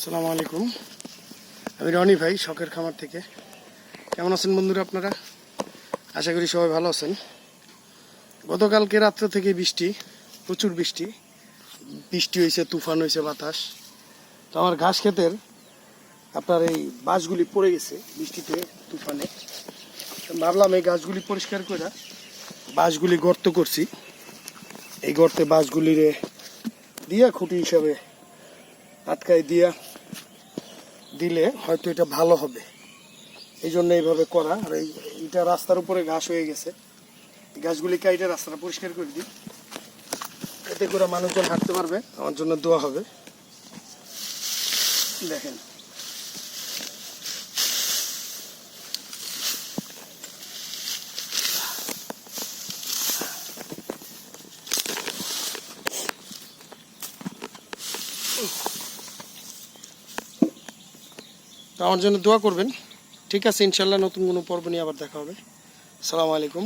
আসসালামু আলাইকুম। আমি রনি ভাই, শখের খামার থেকে। কেমন আছেন বন্ধুরা আপনারা? আশা করি সবাই ভালো আছেন। গতকালকে রাত্র থেকে বৃষ্টি, প্রচুর বৃষ্টি। বৃষ্টি হয়েছে, তুফান হয়েছে, বাতাস। তো আমার ঘাস ক্ষেতের আপনার এই বাঁশগুলি পড়ে গেছে বৃষ্টিতে, তুফানে। ভাবলাম এই গাছগুলি পরিষ্কার করে বাঁশগুলি গর্ত করছি। এই গর্তে বাঁশগুলিরে দিয়া খুঁটি হিসাবে আটকায় দিয়া দিলে হয়তো এটা ভালো হবে। এই জন্য এইভাবে করা। আর এই এটা রাস্তার উপরে ঘাস হয়ে গেছে। গাছগুলি কাইটে রাস্তাটা পরিষ্কার করে দিই। এতে করে মানুষজন হাঁটতে পারবে। আমার জন্য দোয়া হবে। দেখেন। তো আমার জন্য দোয়া করবেন। ঠিক আছে, ইনশাল্লাহ নতুন কোনো পর্ব নিয়ে আবার দেখা হবে। সালামু আলাইকুম।